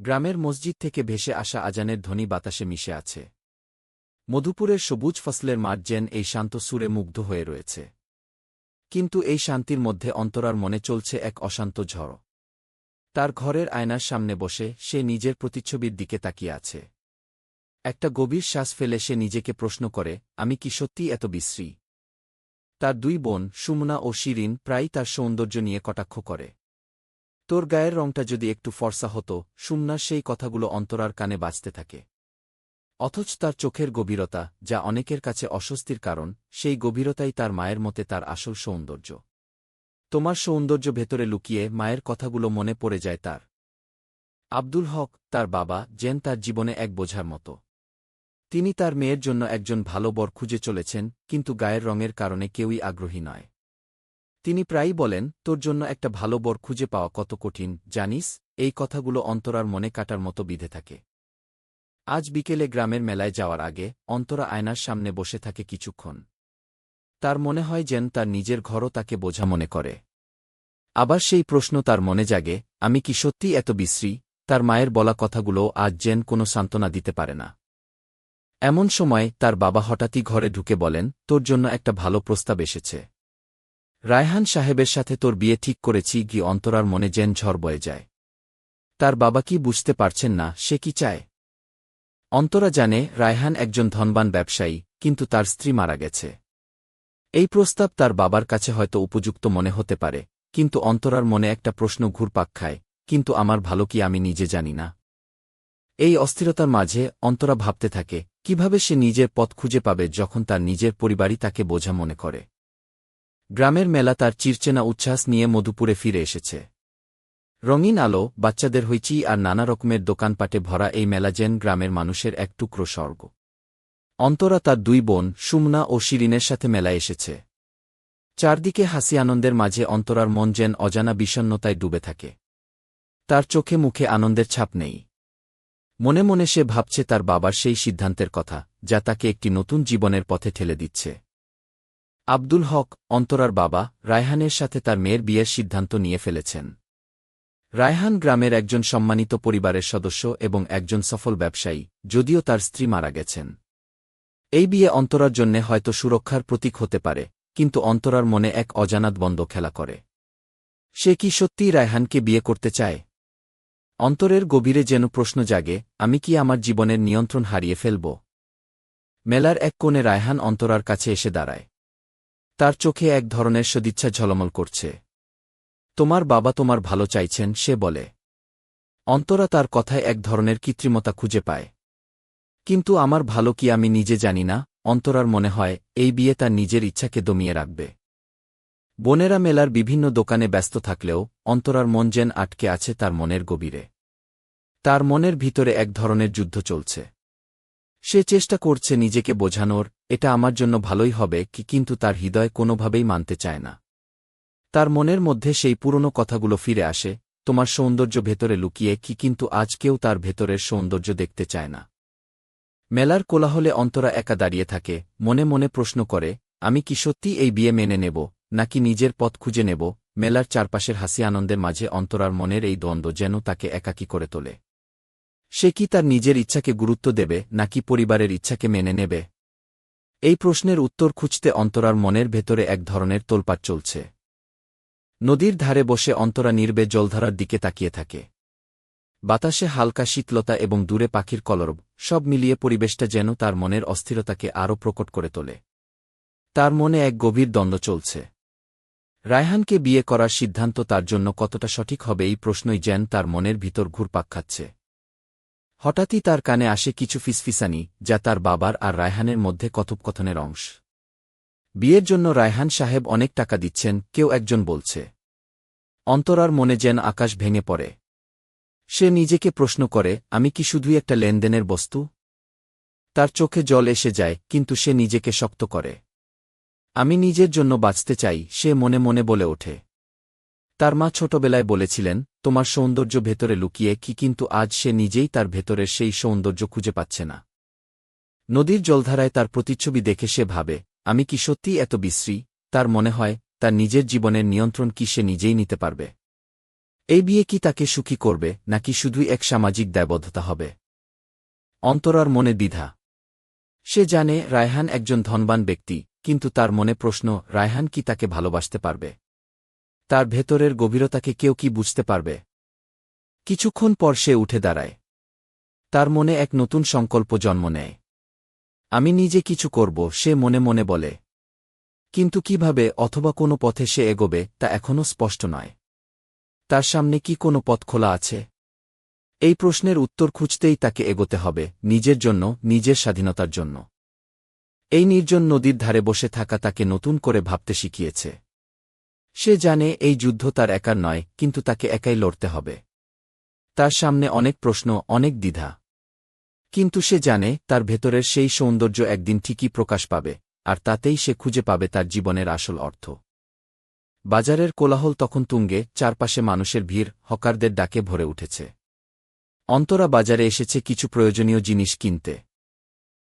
গ্রামের মসজিদ থেকে ভেসে আসা আজানের ধ্বনি বাতাসে মিশে আছে। মধুপুরের সবুজ ফসলের মাঠ যেন এই শান্ত সুরে মুগ্ধ হয়ে রয়েছে। কিন্তু এই শান্তির মধ্যে অন্তরার মনে চলছে এক অশান্ত ঝড়। তার ঘরের আয়নার সামনে বসে সে নিজের প্রতিচ্ছবির দিকে তাকিয়ে আছে। একটা গভীর শ্বাস ফেলে সে নিজেকে প্রশ্ন করে, আমি কি সত্যিই এত বিশ্রী? তার দুই বোন, সুমনা ও শিরিন, প্রায়ই তার সৌন্দর্য নিয়ে কটাক্ষ করে। তোর গায়ের রংটা যদি একটু ফর্সা হতো সুমনার সেই কথাগুলো অন্তরার কানে বাজতে থাকে। অথচ তার চোখের গভীরতা, যা অনেকের কাছে অস্বস্তির কারণ, সেই গভীরতাই তার মায়ের মতে তার আসল সৌন্দর্য। তোমার সৌন্দর্য ভেতরে লুকিয়ে মায়ের কথাগুলো মনে পড়ে যায় তার। আব্দুল হক, তার বাবা জেন তার জীবনে এক বোঝার মতো। তিনি তার মেয়ের জন্য একজন ভালো বর খুঁজে চলেছেন, কিন্তু গায়ের রঙের কারণে কেউই আগ্রহী নয়। তিনি প্রায়ই বলেন, তোর জন্য একটা ভালো বর খুঁজে পাওয়া কত কঠিন, জানিস? এই কথাগুলো অন্তরার মনে কাটার মতো বিধে থাকে। আজ বিকেলে গ্রামের মেলায় যাওয়ার আগে অন্তরা আয়নার সামনে বসে থাকে কিছুক্ষণ। তার মনে হয় যেন তার নিজের ঘরও তাকে বোঝা মনে করে। আবার সেই প্রশ্ন তার মনে জাগে, আমি কি সত্যিই এত বিশ্রী? তার মায়ের বলা কথাগুলো আজ যেন কোনো সান্ত্বনা দিতে পারে না। এমন সময় তার বাবা হঠাৎই ঘরে ঢুকে বলেন, তোর জন্য একটা ভালো প্রস্তাব এসেছে। রায়হান সাহেবের সাথে তোর বিয়ে ঠিক করেছি গি অন্তরার মনে যেন ঝড় বয়ে যায়। তার বাবা কি বুঝতে পারছেন না, সে কি চায়? অন্তরা জানে রায়হান একজন ধনবান ব্যবসায়ী, কিন্তু তার স্ত্রী মারা গেছে। এই প্রস্তাব তার বাবার কাছে হয়তো উপযুক্ত মনে হতে পারে, কিন্তু অন্তরার মনে একটা প্রশ্ন ঘুরপাক খায়, কিন্তু আমার ভালো কি আমি নিজে জানি না। এই অস্থিরতার মাঝে অন্তরা ভাবতে থাকে, কীভাবে সে নিজের পথ খুঁজে পাবে যখন তার নিজের পরিবারই তাকে বোঝা মনে করে। গ্রামের মেলা তার চিরচেনা উচ্ছ্বাস নিয়ে মধুপুরে ফিরে এসেছে। রঙিন আলো, বাচ্চাদের হইচি আর নানা রকমের দোকানপাটে ভরা এই মেলা যেন গ্রামের মানুষের এক টুকরো স্বর্গ। অন্তরা তার দুই বোন, সুমনা ও শিরিনের সাথে মেলায় এসেছে। চারদিকে হাসি আনন্দের মাঝে অন্তরার মন যেন অজানা বিষণ্নতায় ডুবে থাকে। তার চোখে মুখে আনন্দের ছাপ নেই। মনে মনে সে ভাবছে তার বাবার সেই সিদ্ধান্তের কথা, যা তাকে একটি নতুন জীবনের পথে ঠেলে দিচ্ছে। আব্দুল হক, অন্তরার বাবা, রায়হানের সাথে তার মেয়ের বিয়ের সিদ্ধান্ত নিয়ে ফেলেছেন। রায়হান গ্রামের একজন সম্মানিত পরিবারের সদস্য এবং একজন সফল ব্যবসায়ী, যদিও তার স্ত্রী মারা গেছেন। এই বিয়ে অন্তরার জন্যে হয়তো সুরক্ষার প্রতীক হতে পারে, কিন্তু অন্তরার মনে এক অজানাত বন্ধ খেলা করে। সে কি সত্যিই রায়হানকে বিয়ে করতে চায়? অন্তরের গভীরে যেন প্রশ্ন জাগে, আমি কি আমার জীবনের নিয়ন্ত্রণ হারিয়ে ফেলব? মেলার এক কোণে রায়হান অন্তরার কাছে এসে দাঁড়ায়। তার চোখে এক ধরনের সদিচ্ছা ঝলমল করছে। তোমার বাবা তোমার ভালো চাইছেন, সে বলে। অন্তরা তার কথায় এক ধরনের কৃত্রিমতা খুঁজে পায়। কিন্তু আমার ভালো কি আমি নিজে জানি না? অন্তরার মনে হয়, এই বিয়ে তার নিজের ইচ্ছাকে দমিয়ে রাখবে। বোনেরা মেলার বিভিন্ন দোকানে ব্যস্ত থাকলেও, অন্তরার মন যেন আটকে আছে তার মনের গভীরে। তার মনের ভিতরে এক ধরনের যুদ্ধ চলছে। সে চেষ্টা করছে নিজেকে বোঝানোর, এটা আমার জন্য ভালোই হবে কি কিন্তু তার হৃদয় কোনোভাবেই মানতে চায় না। তার মনের মধ্যে সেই পুরনো কথাগুলো ফিরে আসে, তোমার সৌন্দর্য ভেতরে লুকিয়ে কি কিন্তু আজ কেউ তার ভেতরের সৌন্দর্য দেখতে চায় না। মেলার কোলাহলে অন্তরা একা দাঁড়িয়ে থাকে, মনে মনে প্রশ্ন করে, আমি কি সত্যি এই বিয়ে মেনে নেব, নাকি নিজের পথ খুঁজে নেব? মেলার চারপাশের হাসি আনন্দের মাঝে অন্তরার মনের এই দ্বন্দ্ব যেন তাকে একাকী করে তোলে। সে কি তার নিজের ইচ্ছাকে গুরুত্ব দেবে, নাকি পরিবারের ইচ্ছাকে মেনে নেবে? এই প্রশ্নের উত্তর খুঁজতে অন্তরার মনের ভেতরে এক ধরনের তোলপাট চলছে। নদীর ধারে বসে অন্তরা নির্বে জলধারার দিকে তাকিয়ে থাকে। বাতাসে হালকা শীতলতা এবং দূরে পাখির কলরব, সব মিলিয়ে পরিবেশটা যেন তার মনের অস্থিরতাকে আরও প্রকট করে তোলে। তার মনে এক গভীর দ্বন্দ্ব চলছে। রায়হানকে বিয়ে করার সিদ্ধান্ত তার জন্য কতটা সঠিক হবে এই প্রশ্নই যেন তার মনের ভিতর ঘুরপাক খাচ্ছে। হঠাৎই তার কানে আসে কিছু ফিসফিসানি, যা তার বাবার আর রায়হানের মধ্যে কথোপকথনের অংশ। বিয়ের জন্য রায়হান সাহেব অনেক টাকা দিচ্ছেন, কেউ একজন বলছে। অন্তরার মনে যেন আকাশ ভেঙে পড়ে। সে নিজেকে প্রশ্ন করে, আমি কি শুধুই একটা লেনদেনের বস্তু? তার চোখে জল এসে যায়, কিন্তু সে নিজেকে শক্ত করে। আমি নিজের জন্য বাঁচতে চাই, সে মনে মনে বলে ওঠে। তার মা ছোটবেলায় বলেছিলেন, তোমার সৌন্দর্য ভেতরে লুকিয়ে কি কিন্তু আজ সে নিজেই তার ভেতরের সেই সৌন্দর্য খুঁজে পাচ্ছে না। নদীর জলধারায় তার প্রতিচ্ছবি দেখে সে ভাবে, আমি কি সত্যিই এত বিশ্রী? তার মনে হয়, তার নিজের জীবনের নিয়ন্ত্রণ কি সে নিজেই নিতে পারবে? এই বিয়ে কি তাকে সুখী করবে, নাকি শুধুই এক সামাজিক দায়বদ্ধতা হবে? অন্তরার মনে দ্বিধা। সে জানে, রায়হান একজন ধনবান ব্যক্তি, কিন্তু তার মনে প্রশ্ন, রায়হান কি তাকে ভালোবাসতে পারবে? তার ভেতরের গভীরতাকে কেউ কি বুঝতে পারবে? কিছুক্ষণ পর সে উঠে দাঁড়ায়। তার মনে এক নতুন সংকল্প জন্ম নেয়। আমি নিজে কিছু করব, সে মনে মনে বলে। কিন্তু কীভাবে অথবা কোনো পথে সে এগোবে, তা এখনও স্পষ্ট নয়। তার সামনে কি কোনো পথ খোলা আছে? এই প্রশ্নের উত্তর খুঁজতেই তাকে এগোতে হবে, নিজের জন্য, নিজের স্বাধীনতার জন্য। এই নির্জন নদীর ধারে বসে থাকা তাকে নতুন করে ভাবতে শিখিয়েছে। সে জানে এই যুদ্ধ তার একার নয়, কিন্তু তাকে একাই লড়তে হবে। তার সামনে অনেক প্রশ্ন, অনেক দ্বিধা। কিন্তু সে জানে তার ভেতরের সেই সৌন্দর্য একদিন ঠিকই প্রকাশ পাবে, আর তাতেই সে খুঁজে পাবে তার জীবনের আসল অর্থ। বাজারের কোলাহল তখন তুঙ্গে, চারপাশে মানুষের ভিড়, হকারদের ডাকে ভরে উঠেছে। অন্তরা বাজারে এসেছে কিছু প্রয়োজনীয় জিনিস কিনতে।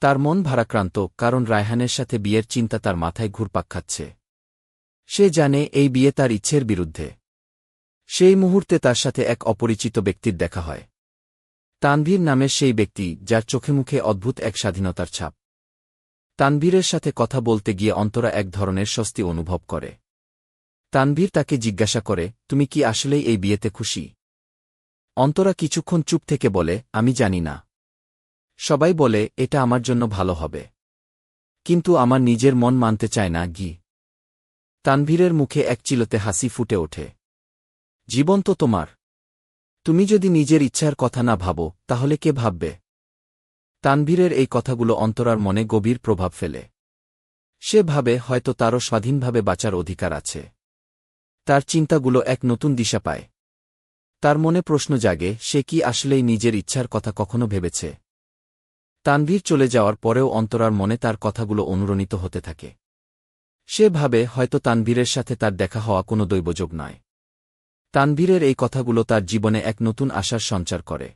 তার মন ভারাক্রান্ত, কারণ রায়হানের সাথে বিয়ের চিন্তা তার মাথায় ঘুরপাক খাচ্ছে। সে জানে এই বিয়ে তার ইচ্ছের বিরুদ্ধে। সেই মুহূর্তে তার সাথে এক অপরিচিত ব্যক্তির দেখা হয়। তানভীর নামের সেই ব্যক্তি যার চোখে মুখে অদ্ভুত এক স্বাধীনতার ছাপ। তানভীরের সাথে কথা বলতে গিয়ে অন্তরা এক ধরনের স্বস্তি অনুভব করে। তানভীর তাকে জিজ্ঞাসা করে, তুমি কি আসলেই এই বিয়েতে খুশি? অন্তরা কিছুক্ষণ চুপ থেকে বলে, আমি জানি না। সবাই বলে, এটা আমার জন্য ভালো হবে। কিন্তু আমার নিজের মন মানতে চায় না, গি। তানভীরের মুখে এক চিলতে হাসি ফুটে ওঠে। জীবন তো তোমার। তুমি যদি নিজের ইচ্ছার কথা না ভাবো, তাহলে কে ভাববে? তানভীরের এই কথাগুলো অন্তরার মনে গভীর প্রভাব ফেলে। সে ভাবে হয়তো তারও স্বাধীনভাবে বাঁচার অধিকার আছে। তার চিন্তাগুলো এক নতুন দিশা পায়। তার মনে প্রশ্ন জাগে, সে কি আসলেই নিজের ইচ্ছার কথা কখনো ভেবেছে? তানভীর চলে যাওয়ার পরেও অন্তরার মনে তার কথাগুলো অনুরণিত হতে থাকে। সে ভাবে হয়তো তানভীরের সাথে তার দেখা হওয়া কোনো দৈবযোগ নয়। তানভীরের এই কথাগুলো তার জীবনে এক নতুন আশার সঞ্চার করে।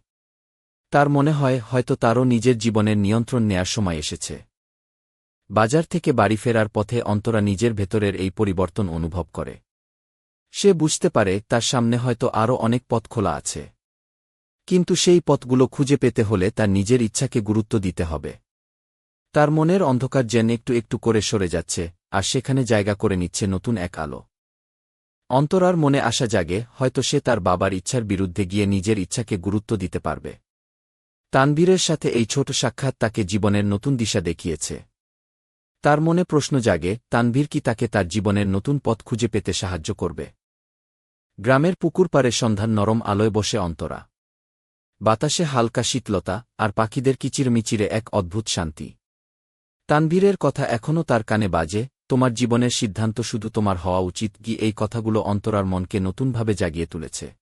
তার মনে হয় হয়তো তারও নিজের জীবনের নিয়ন্ত্রণ নেয়ার সময় এসেছে। বাজার থেকে বাড়ি ফেরার পথে অন্তরা নিজের ভেতরের এই পরিবর্তন অনুভব করে। সে বুঝতে পারে তার সামনে হয়তো আরও অনেক পথ খোলা আছে। কিন্তু সেই পথগুলো খুঁজে পেতে হলে তার নিজের ইচ্ছাকে গুরুত্ব দিতে হবে। তার মনের অন্ধকার যেন একটু একটু করে সরে যাচ্ছে আর সেখানে জায়গা করে নিচ্ছে নতুন এক আলো। অন্তরার মনে আসা জাগে, হয়তো সে তার বাবার ইচ্ছার বিরুদ্ধে গিয়ে নিজের ইচ্ছাকে গুরুত্ব দিতে পারবে। তানবীরের সাথে এই ছোট সাক্ষাৎ তাকে জীবনের নতুন দিশা দেখিয়েছে। তার মনে প্রশ্ন জাগে, তানভীর কি তাকে তার জীবনের নতুন পথ খুঁজে পেতে সাহায্য করবে? গ্রামের পুকুর পারে সন্ধান নরম আলোয় বসে অন্তরা। বাতাসে হালকা শীতলতা, আর পাখিদের কিচিরমিচিরে এক অদ্ভুত শান্তি। তানভীরের কথা এখনও তার কানে বাজে তোমার জীবনের সিদ্ধান্ত শুধু তোমার হওয়া উচিত কি এই কথাগুলো অন্তরার মনকে নতুনভাবে জাগিয়ে তুলেছে।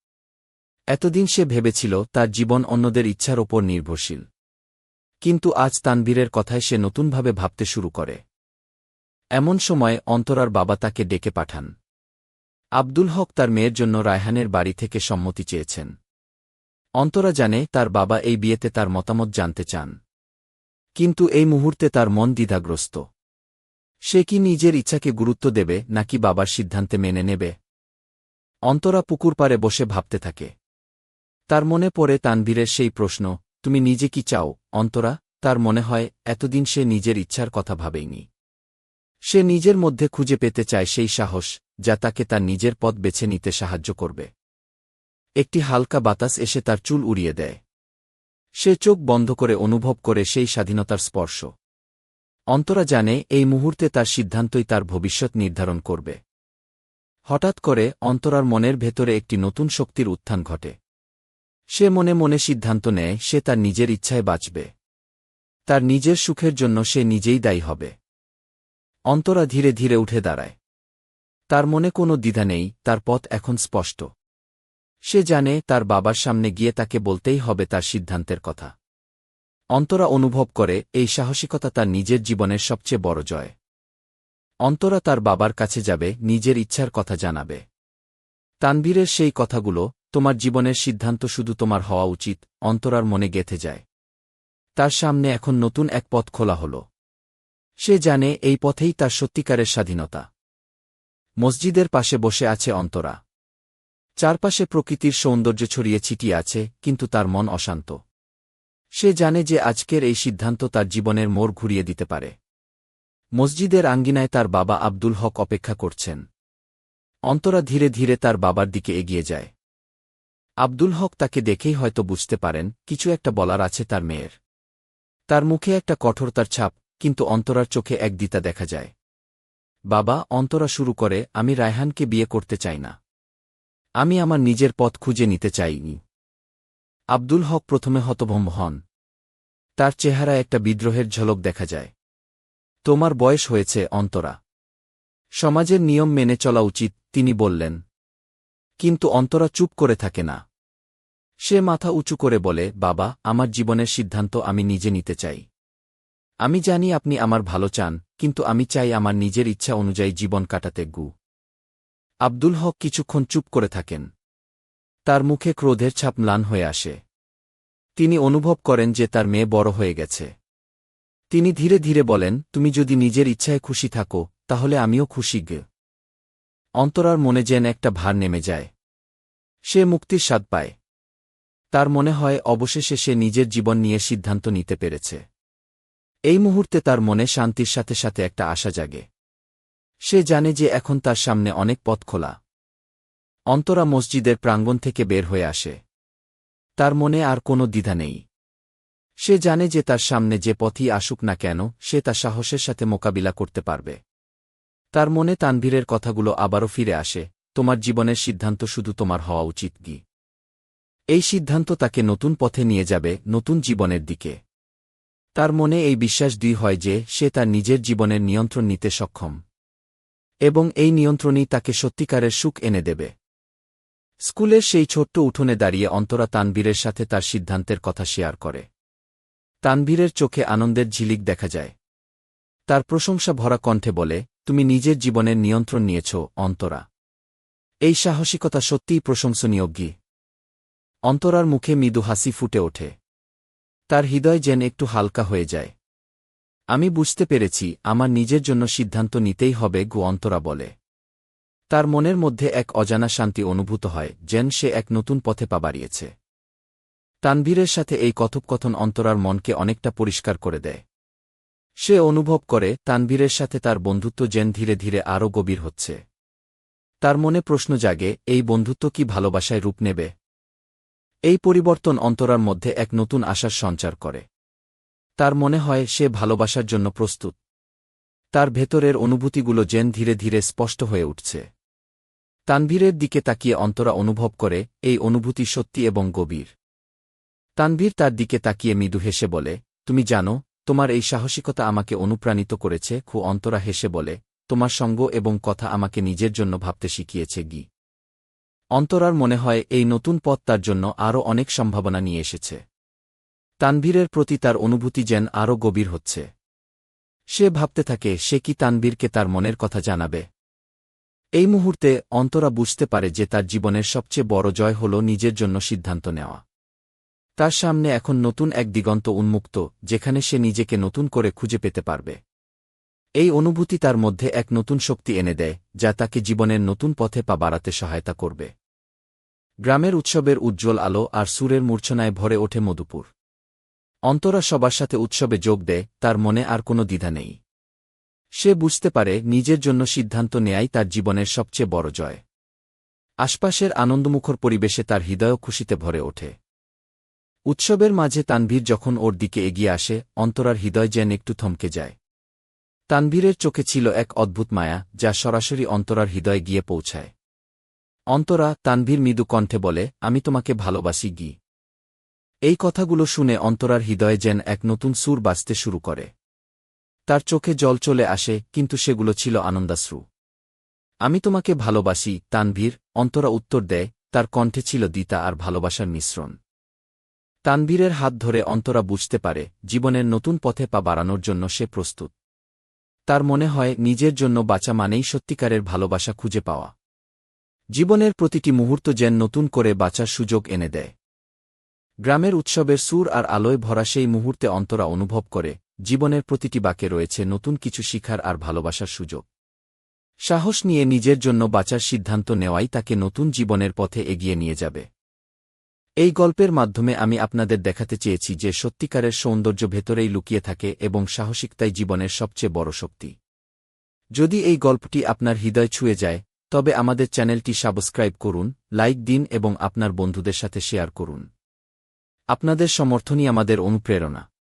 এতদিন সে ভেবেছিল তার জীবন অন্যদের ইচ্ছার ওপর নির্ভরশীল। কিন্তু আজ তানবীরের কথায় সে নতুনভাবে ভাবতে শুরু করে। এমন সময় অন্তরার বাবা তাকে ডেকে পাঠান। আব্দুল হক তার মেয়ের জন্য রায়হানের বাড়ি থেকে সম্মতি চেয়েছেন। অন্তরা জানে তার বাবা এই বিয়েতে তার মতামত জানতে চান। কিন্তু এই মুহূর্তে তার মন দ্বিধাগ্রস্ত। সে কি নিজের ইচ্ছাকে গুরুত্ব দেবে, নাকি বাবার সিদ্ধান্তে মেনে নেবে? অন্তরা পুকুর পারে বসে ভাবতে থাকে। তার মনে পড়ে তানবীরের সেই প্রশ্ন, তুমি নিজে কি চাও, অন্তরা? তার মনে হয়, এতদিন সে নিজের ইচ্ছার কথা ভাবেইনি। সে নিজের মধ্যে খুঁজে পেতে চায় সেই সাহস, যা তাকে তার নিজের পথ বেছে নিতে সাহায্য করবে। একটি হালকা বাতাস এসে তার চুল উড়িয়ে দেয়। সে চোখ বন্ধ করে অনুভব করে সেই স্বাধীনতার স্পর্শ। অন্তরা জানে এই মুহূর্তে তার সিদ্ধান্তই তার ভবিষ্যৎ নির্ধারণ করবে। হঠাৎ করে অন্তরার মনের ভেতরে একটি নতুন শক্তির উত্থান ঘটে। সে মনে মনে সিদ্ধান্ত নেয়, সে তার নিজের ইচ্ছায় বাঁচবে। তার নিজের সুখের জন্য সে নিজেই দায়ী হবে। অন্তরা ধীরে ধীরে উঠে দাঁড়ায়। তার মনে কোনো দ্বিধা নেই, তার পথ এখন স্পষ্ট। সে জানে তার বাবার সামনে গিয়ে তাকে বলতেই হবে তার সিদ্ধান্তের কথা। অন্তরা অনুভব করে এই সাহসিকতা তার নিজের জীবনের সবচেয়ে বড় জয়। অন্তরা তার বাবার কাছে যাবে, নিজের ইচ্ছার কথা জানাবে। তানবীরের সেই কথাগুলো, তোমার জীবনের সিদ্ধান্ত শুধু তোমার হওয়া উচিত অন্তরার মনে গেথে যায়। তার সামনে এখন নতুন এক পথ খোলা হল। সে জানে এই পথেই তার সত্যিকারের স্বাধীনতা। মসজিদের পাশে বসে আছে অন্তরা। চারপাশে প্রকৃতির সৌন্দর্য ছড়িয়ে ছিটিয়ে আছে, কিন্তু তার মন অশান্ত। সে জানে যে আজকের এই সিদ্ধান্ত তার জীবনের মোড় ঘুরিয়ে দিতে পারে। মসজিদের আঙ্গিনায় তার বাবা আব্দুল হক অপেক্ষা করছেন। অন্তরা ধীরে ধীরে তার বাবার দিকে এগিয়ে যায়। আব্দুল হক তাকে দেখেই হয়তো বুঝতে পারেন, কিছু একটা বলার আছে তার মেয়ের। তার মুখে একটা কঠোরতার ছাপ, কিন্তু অন্তরার চোখে এক দিতা দেখা যায়। বাবা, অন্তরা শুরু করে, আমি রায়হানকে বিয়ে করতে চাই না। আমি আমার নিজের পথ খুঁজে নিতে চাইনি। আব্দুল হক প্রথমে হতভম্ব হন। তার চেহারায় একটা বিদ্রোহের ঝলক দেখা যায়। তোমার বয়স হয়েছে, অন্তরা। সমাজের নিয়ম মেনে চলা উচিত তিনি বললেন। কিন্তু অন্তরা চুপ করে থাকে না। সে মাথা উঁচু করে বলে, বাবা, আমার জীবনের সিদ্ধান্ত আমি নিজে নিতে চাই। আমি জানি আপনি আমার ভালো চান, কিন্তু আমি চাই আমার নিজের ইচ্ছা অনুযায়ী জীবন কাটাতে গু। আব্দুল হক কিছুক্ষণ চুপ করে থাকেন। তার মুখে ক্রোধের ছাপ ম্লান হয়ে আসে। তিনি অনুভব করেন যে তার মেয়ে বড় হয়ে গেছে। তিনি ধীরে ধীরে বলেন, তুমি যদি নিজের ইচ্ছায় খুশি থাকো, তাহলে আমিও খুশি গে। অন্তরার মনে যেন একটা ভার নেমে যায়। সে মুক্তির স্বাদ পায়। তার মনে হয়, অবশেষে সে নিজের জীবন নিয়ে সিদ্ধান্ত নিতে পেরেছে। এই মুহূর্তে তার মনে শান্তির সাথে সাথে একটা আশা জাগে। সে জানে যে এখন তার সামনে অনেক পথ খোলা। অন্তরা মসজিদের প্রাঙ্গণ থেকে বের হয়ে আসে। তার মনে আর কোনো দ্বিধা নেই। সে জানে যে তার সামনে যে পথই আসুক না কেন, সে তা সাহসের সাথে মোকাবিলা করতে পারবে। তার মনে তানভীরের কথাগুলো আবারও ফিরে আসে, তোমার জীবনের সিদ্ধান্ত শুধু তোমার হওয়া উচিত কি? এই সিদ্ধান্ত তাকে নতুন পথে নিয়ে যাবে, নতুন জীবনের দিকে। তার মনে এই বিশ্বাস দুই হয় যে, সে তার নিজের জীবনের নিয়ন্ত্রণ নিতে সক্ষম। এবং এই নিয়ন্ত্রণই তাকে সত্যিকারের সুখ এনে দেবে। স্কুলের সেই ছোট্ট উঠোনে দাঁড়িয়ে অন্তরা তানবীরের সাথে তার সিদ্ধান্তের কথা শেয়ার করে। তানবীরের চোখে আনন্দের ঝিলিক দেখা যায়। তার প্রশংসা ভরা কণ্ঠে বলে, তুমি নিজের জীবনের নিয়ন্ত্রণ নিয়েছ, অন্তরা। এই সাহসিকতা সত্যিই প্রশংসনীয়, গি অন্তরার মুখে মৃদু হাসি ফুটে ওঠে। তার হৃদয় যেন একটু হালকা হয়ে যায়। আমি বুঝতে পেরেছি, আমার নিজের জন্য সিদ্ধান্ত নিতেই হবে, গু, অন্তরা বলে। তার মনের মধ্যে এক অজানা শান্তি অনুভূত হয়, যেন সে এক নতুন পথে পা বাড়িয়েছে। তানভীরের সাথে এই কথোপকথন অন্তরার মনকে অনেকটা পরিষ্কার করে দেয়। সে অনুভব করে, তানভীরের সাথে তার বন্ধুত্ব যেন ধীরে ধীরে আরও গভীর হচ্ছে। তার মনে প্রশ্ন জাগে, এই বন্ধুত্ব কি ভালোবাসায় রূপ নেবে? এই পরিবর্তন অন্তরার মধ্যে এক নতুন আশার সঞ্চার করে। তার মনে হয়, সে ভালোবাসার জন্য প্রস্তুত। তার ভেতরের অনুভূতিগুলো যেন ধীরে ধীরে স্পষ্ট হয়ে উঠছে। তানভীরের দিকে তাকিয়ে অন্তরা অনুভব করে, এই অনুভূতি সত্যি এবং গভীর। তানভীর তার দিকে তাকিয়ে মৃদু হেসে বলে, তুমি জানো, তোমার এই সাহসিকতা আমাকে অনুপ্রাণিত করেছে, খু অন্তরা হেসে বলে, তোমার সঙ্গ এবং কথা আমাকে নিজের জন্য ভাবতে শিখিয়েছে গি। অন্তরার মনে হয়, এই নতুন পথ তার জন্য আরও অনেক সম্ভাবনা নিয়ে এসেছে। তানভীরের প্রতি তার অনুভূতি যেন আরও গভীর হচ্ছে। সে ভাবতে থাকে, সে কি তানবীরকে তার মনের কথা জানাবে? এই মুহূর্তে অন্তরা বুঝতে পারে যে তার জীবনের সবচেয়ে বড় জয় হল নিজের জন্য সিদ্ধান্ত নেওয়া। তার সামনে এখন নতুন এক দিগন্ত উন্মুক্ত, যেখানে সে নিজেকে নতুন করে খুঁজে পেতে পারবে। এই অনুভূতি তার মধ্যে এক নতুন শক্তি এনে দেয়, যা তাকে জীবনের নতুন পথে পা বাড়াতে সহায়তা করবে। গ্রামের উৎসবের উজ্জ্বল আলো আর সুরের মূর্ছনায় ভরে ওঠে মধুপুর। অন্তরা সবার সাথে উৎসবে যোগ দেয়, তার মনে আর কোনো দ্বিধা নেই। সে বুঝতে পারে, নিজের জন্য সিদ্ধান্ত নেয়াই তার জীবনের সবচেয়ে বড় জয়। আশপাশের আনন্দমুখর পরিবেশে তার হৃদয় খুশিতে ভরে ওঠে। উৎসবের মাঝে তানভীর যখন ওর দিকে এগিয়ে আসে, অন্তরার হৃদয় যেন একটু থমকে যায়। তানভীরের চোখে ছিল এক অদ্ভুত মায়া, যা সরাসরি অন্তরার হৃদয়ে গিয়ে পৌঁছায়। অন্তরা তানভীর মৃদু কণ্ঠে বলে, আমি তোমাকে ভালোবাসি, গি। এই কথাগুলো শুনে অন্তরার হৃদয়ে যেন এক নতুন সুর বাজতে শুরু করে। তার চোখে জল চলে আসে, কিন্তু সেগুলো ছিল আনন্দাশ্রু। আমি তোমাকে ভালোবাসি, তানভীর, অন্তরা উত্তর দেয়, তার কণ্ঠে ছিল দিতা আর ভালোবাসার মিশ্রণ। তানভীরের হাত ধরে অন্তরা বুঝতে পারে, জীবনের নতুন পথে পা বাড়ানোর জন্য সে প্রস্তুত। তার মনে হয়, নিজের জন্য বাঁচা মানেই সত্যিকারের ভালোবাসা খুঁজে পাওয়া। জীবনের প্রতিটি মুহূর্ত যেন নতুন করে বাঁচার সুযোগ এনে দেয়। গ্রামের উৎসবের সুর আর আলোয় ভরা সেই মুহূর্তে অন্তরা অনুভব করে, জীবনের প্রতিটি বাকে রয়েছে নতুন কিছু শিখার আর ভালোবাসার সুযোগ। সাহস নিয়ে নিজের জন্য বাঁচার সিদ্ধান্ত নেওয়াই তাকে নতুন জীবনের পথে এগিয়ে নিয়ে যাবে। এই গল্পের মাধ্যমে আমি আপনাদের দেখাতে চেয়েছি যে সত্যিকারের সৌন্দর্য ভেতরেই লুকিয়ে থাকে এবং সাহসিকতাই জীবনের সবচেয়ে বড় শক্তি। যদি এই গল্পটি আপনার হৃদয় ছুঁয়ে যায়, তবে আমাদের চ্যানেলটি সাবস্ক্রাইব করুন, লাইক দিন এবং আপনার বন্ধুদের সাথে শেয়ার করুন। আপনাদের সমর্থনই আমাদের অনুপ্রেরণা।